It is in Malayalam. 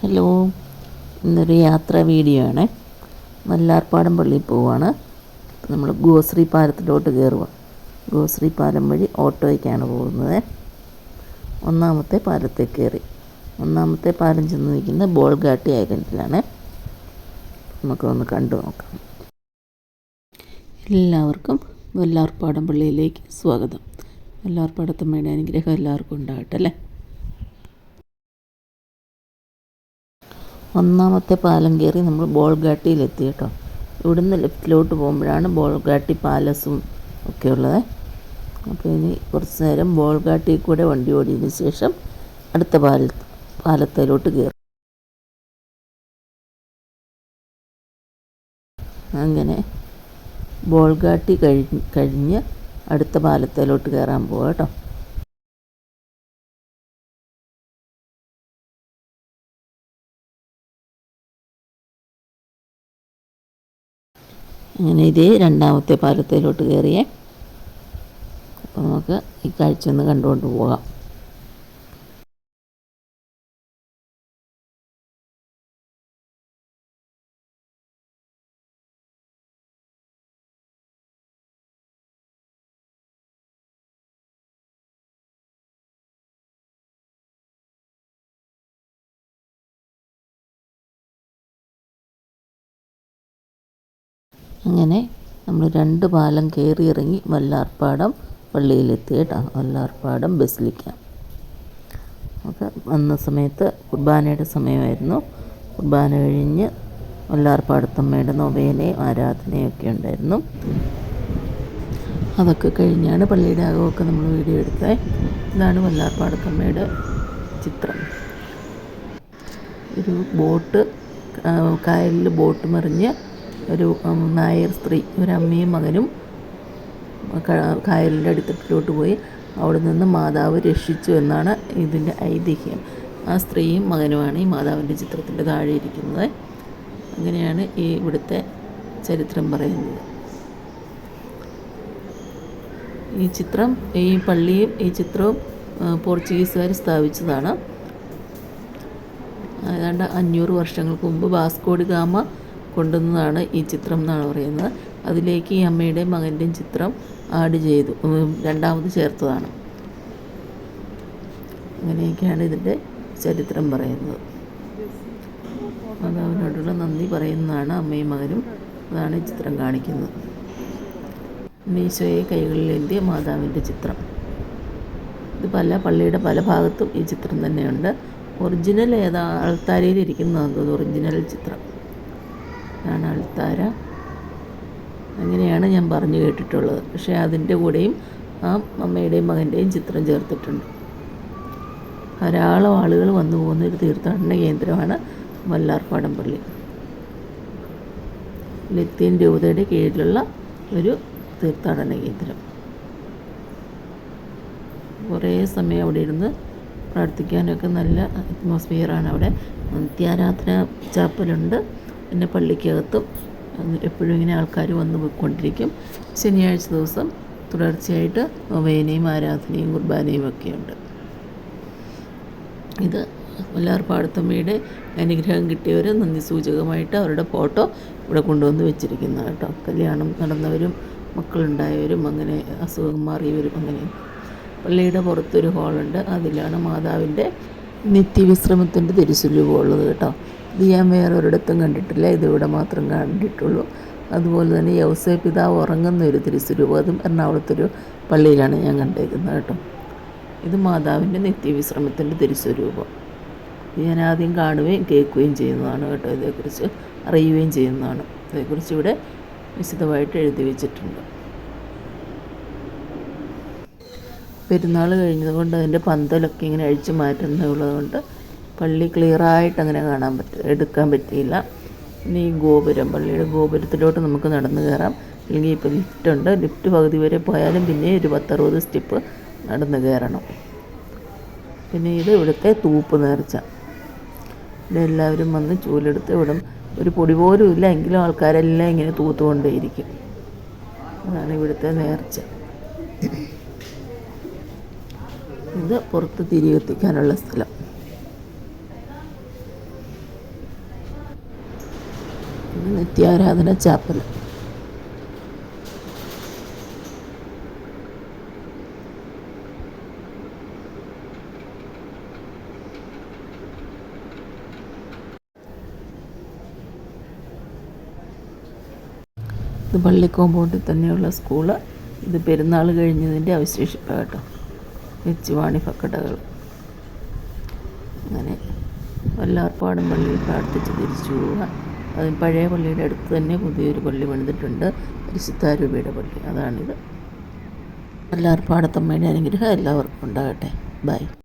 ഹലോ ഇന്നൊരു യാത്രാ വീഡിയോ ആണ്. മല്ലാർപ്പാടം പള്ളിയിൽ പോവാണ്. നമ്മൾ ഗോശ്രീ പാലത്തിലോട്ട് കയറുക ഗോശ്രീ പാലം വഴി ഓട്ടോയ്ക്കാണ് പോകുന്നത്. ഒന്നാമത്തെ പാലത്തിൽ കയറി ഒന്നാമത്തെ പാലം ചെന്ന് നിൽക്കുന്നത് ബോൾഗാട്ടി ഐലൻഡിലാണ്. നമുക്കൊന്ന് കണ്ടു നോക്കാം. എല്ലാവർക്കും വല്ലാർപ്പാടം പള്ളിയിലേക്ക് സ്വാഗതം. വല്ലാർപ്പാടത്തമ്മയുടെ അനുഗ്രഹം എല്ലാവർക്കും ഉണ്ടാകട്ടെ അല്ലേ? ഒന്നാമത്തെ പാലം കയറി നമ്മൾ ബോൾഗാട്ടിയിലെത്തി കേട്ടോ. ഇവിടുന്ന് ലെഫ്റ്റിലോട്ട് പോകുമ്പോഴാണ് ബോൾഗാട്ടി പാലസും ഒക്കെ ഉള്ളത്. അപ്പോൾ ഇനി കുറച്ച് നേരം ബോൾഗാട്ടിയിൽ കൂടെ വണ്ടി ഓടിയതിന് ശേഷം അടുത്ത പാല പാലത്തിലോട്ട് കയറും. അങ്ങനെ ബോൾഗാട്ടി കഴിഞ്ഞ് കഴിഞ്ഞ് അടുത്ത പാലത്തിലോട്ട് കയറാൻ പോവാം കേട്ടോ. അങ്ങനെ ഇതേ രണ്ടാമത്തെ പാലത്തിലോട്ട് കയറിയേ. അപ്പോൾ നമുക്ക് ഈ കാഴ്ച ഒന്ന് കണ്ടുകൊണ്ട് പോകാം. അങ്ങനെ നമ്മൾ രണ്ട് പാലം കയറി ഇറങ്ങി വല്ലാർപ്പാടം പള്ളിയിലെത്തി കേട്ടോ വല്ലാർപ്പാടം ബസിലിക്ക. ഒക്കെ വന്ന സമയത്ത് കുർബാനയുടെ സമയമായിരുന്നു. കുർബാന കഴിഞ്ഞ് വല്ലാർപ്പാടത്തമ്മയുടെ നൊവേനയും ആരാധനയും ഒക്കെ ഉണ്ടായിരുന്നു. അതൊക്കെ കഴിഞ്ഞാണ് പള്ളിയുടെ അകമൊക്കെ നമ്മൾ വീഡിയോ എടുത്തത് ഇതാണ് വല്ലാർപ്പാടത്തമ്മയുടെ ചിത്രം. ഒരു ബോട്ട് കായലിൽ ബോട്ട് മറിഞ്ഞ് ഒരു നായർ സ്ത്രീ ഒരമ്മയും മകനും കായലിന്റെ അടുത്തിലോട്ട് പോയി. അവിടെ നിന്ന് മാതാവ് രക്ഷിച്ചു എന്നാണ് ഇതിന്റെ ഐതിഹ്യം. ആ സ്ത്രീയും മകനുമാണ് ഈ മാതാവിന്റെ ചിത്രത്തിന്റെ താഴെ ഇരിക്കുന്നത്. അങ്ങനെയാണ് ഈ ഇവിടുത്തെ ചരിത്രം പറയുന്നത്. ഈ ചിത്രം ഈ പള്ളിയും ഈ ചിത്രവും പോർച്ചുഗീസുകാർ സ്ഥാപിച്ചതാണ്. ഏതാണ്ട് അഞ്ഞൂറ് വർഷങ്ങൾക്ക് മുമ്പ് വാസ്കോഡ് ഗാമ കൊണ്ടുവന്നതാണ് ഈ ചിത്രം എന്നാണ് പറയുന്നത്. അതിലേക്ക് ഈ അമ്മയുടെയും മകന്റെയും ചിത്രം ആഡ് ചെയ്തു. രണ്ടാമത് ചേർത്തതാണ്. അങ്ങനെയൊക്കെയാണ് ഇതിന്റെ ചരിത്രം പറയുന്നത്. മാതാവിനോടുള്ള നന്ദി പറയുന്നതാണ് അമ്മയും മകനും. അതാണ് ചിത്രം കാണിക്കുന്നത്. മീശോയെ കൈകളിലെന്തിയ മാതാവിന്റെ ചിത്രം. ഇത് പല പള്ളിയുടെ പല ഭാഗത്തും ഈ ചിത്രം തന്നെയുണ്ട്. ഒറിജിനൽ ഏതാ ആൾത്താരയിൽ ഇരിക്കുന്നതാണ് ഒറിജിനൽ ചിത്രം. ഇതാണ് അൾത്താര അങ്ങനെയാണ് ഞാൻ പറഞ്ഞു കേട്ടിട്ടുള്ളത്. പക്ഷേ അതിന്റെ കൂടെയും ആ അമ്മയുടെയും മകന്റെയും ചിത്രം ചേർത്തിട്ടുണ്ട്. ധാരാളം ആളുകൾ വന്നു പോകുന്ന ഒരു തീർത്ഥാടന കേന്ദ്രമാണ് വല്ലാർപ്പാടം പള്ളി ലത്തീൻ രൂപതയുടെ കീഴിലുള്ള ഒരു തീർത്ഥാടന കേന്ദ്രം. കുറേ സമയം അവിടെ ഇരുന്ന് പ്രാർത്ഥിക്കാനൊക്കെ നല്ല അറ്റ്മോസ്ഫിയറാണ് അവിടെ നിത്യാരാധന ചാപ്പലുണ്ട്. പിന്നെ പള്ളിക്കകത്തും എപ്പോഴും ഇങ്ങനെ ആൾക്കാർ വന്ന് പോയിക്കൊണ്ടിരിക്കും. ശനിയാഴ്ച ദിവസം തുടർച്ചയായിട്ട് നൊവേനയും ആരാധനയും കുർബാനയും ഒക്കെയുണ്ട്. ഇത് വല്ലാർപ്പാടത്തമ്മയുടെ അനുഗ്രഹം കിട്ടിയവർ നന്ദി സൂചകമായിട്ട് അവരുടെ ഫോട്ടോ ഇവിടെ കൊണ്ടുവന്ന് വെച്ചിരിക്കുന്ന കേട്ടോ. കല്യാണം നടന്നവരും മക്കളുണ്ടായവരും അങ്ങനെ അസുഖം മാറിയവരും അങ്ങനെ. പള്ളിയുടെ പുറത്തൊരു ഹോളുണ്ട്. അതിലാണ് മാതാവിന്റെ നിത്യവിശ്രമത്തിന്റെ തിരുസ്വരൂപമുള്ളത് കേട്ടോ. ഇത് ഞാൻ വേറെ ഒരിടത്തും കണ്ടിട്ടില്ല. ഇതിവിടെ മാത്രം കണ്ടിട്ടുള്ളൂ. അതുപോലെ തന്നെ യൗസേ പിതാവ് ഉറങ്ങുന്ന ഒരു തിരുസ്വരൂപം അതും എറണാകുളത്തൊരു പള്ളിയിലാണ് ഞാൻ കണ്ടേക്കുന്നത് കേട്ടോ. ഇത് മാതാവിന്റെ നിത്യവിശ്രമത്തിന്റെ തിരുസ്വരൂപം. ഞാൻ ആദ്യം കാണുകയും കേൾക്കുകയും ചെയ്യുന്നതാണ് കേട്ടോ. ഇതേക്കുറിച്ച് അറിയുകയും ചെയ്യുന്നതാണ്. ഇതേക്കുറിച്ച് ഇവിടെ വിശദമായിട്ട് എഴുതി വെച്ചിട്ടുണ്ട്. പെരുന്നാൾ കഴിഞ്ഞതുകൊണ്ട് അതിന്റെ പന്തലൊക്കെ ഇങ്ങനെ അഴിച്ചു മാറ്റുന്നതുള്ളതുകൊണ്ട് പള്ളി ക്ലിയറായിട്ട് അങ്ങനെ കാണാൻ പറ്റും എടുക്കാൻ പറ്റിയില്ല. ഇനി ഈ ഗോപുരം പള്ളിയുടെ ഗോപുരത്തിലോട്ട് നമുക്ക് നടന്നു കയറാം. അല്ലെങ്കിൽ ഇപ്പോൾ ലിഫ്റ്റ് ഉണ്ട്. ലിഫ്റ്റ് പകുതി വരെ പോയാലും പിന്നെ ഒരു പത്തറുപത് സ്റ്റെപ്പ് നടന്നു കയറണം. പിന്നെ ഇത് ഇവിടുത്തെ തൂപ്പ് നേർച്ച. ഇവിടെ എല്ലാവരും വന്ന് ചൂലെടുത്ത് ഇവിടെ ഒരു പൊടി പോലും ഇല്ല. എങ്കിലും ആൾക്കാരെല്ലാം ഇങ്ങനെ തൂത്തുകൊണ്ടേയിരിക്കും. അതാണ് ഇവിടുത്തെ നേർച്ച. ഇത് പുറത്ത് തിരി കത്തിക്കാനുള്ള സ്ഥലം. നിത്യാരാധന ചാപ്പൽ ഇത് പള്ളി കോമ്പൗണ്ടിൽ തന്നെയുള്ള സ്കൂൾ. ഇത് പെരുന്നാൾ കഴിഞ്ഞതിന്റെ അവശേഷിപ്പാണ് കേട്ടോ. വെച്ചുവാണി ഫക്കടകൾ. അങ്ങനെ വല്ലാർപ്പാടും പള്ളിയിൽ പ്രാർത്ഥിച്ച് തിരിച്ചു അതിന് പഴയ പള്ളിയുടെ അടുത്ത് തന്നെ പുതിയൊരു പള്ളി പണിതിട്ടുണ്ട്. പരിശുദ്ധാരൂപയുടെ പള്ളി. അതാണിത്. എല്ലാവർക്കും പാടത്തമ്മയുടെ അനുഗ്രഹം എല്ലാവർക്കും ഉണ്ടാകട്ടെ. ബൈ.